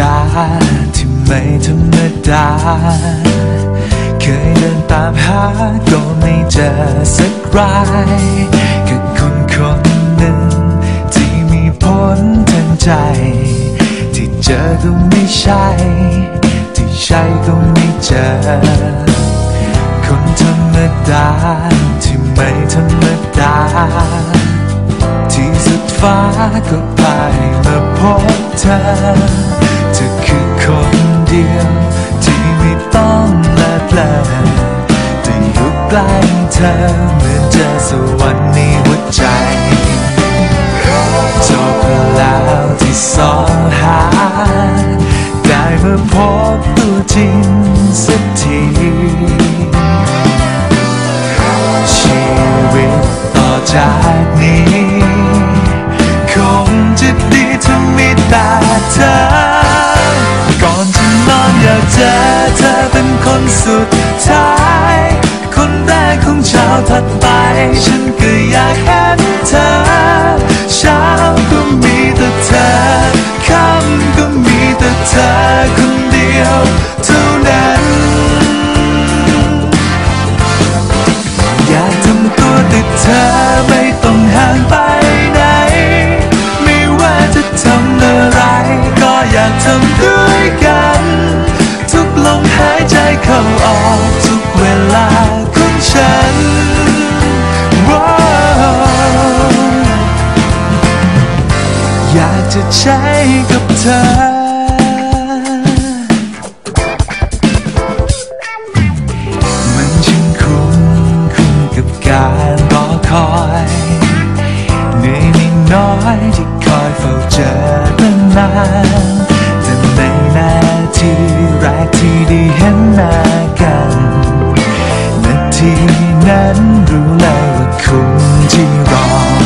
ดาที่ไม่ธรรมดา เคยเดินตามหาก็ไม่เจอสักรายแค่คนคนหนึ่ง ที่มีผลทันใจ ที่เจอก็ไม่ใช่ ที่ใช่ก็ไม่เจอ คนธรรมดาที่ไม่ธรรมดา ที่สุดฟ้าก็ไปมาพบเธอ เดียว ที่ไม่ต้องแลเพลินแต่อยู่ใกล้เธอเหมือนเจอสวรรค์ในหัวใจจบแล้วที่สองหา ได้มาพบตัวจริงสักทีชีวิตต่อจาก สุดท้าย คนแรกของชาวถัดไป ฉันก็อยากเห็นเธอ อยากจะใช้กับเธออยที่คอยเฝ้าเจอตั้งนานแต่ในนาทีแรกที่ได้เห็นหน้ากัน นาทีนั้นรู้เลยว่าคุณที่รอ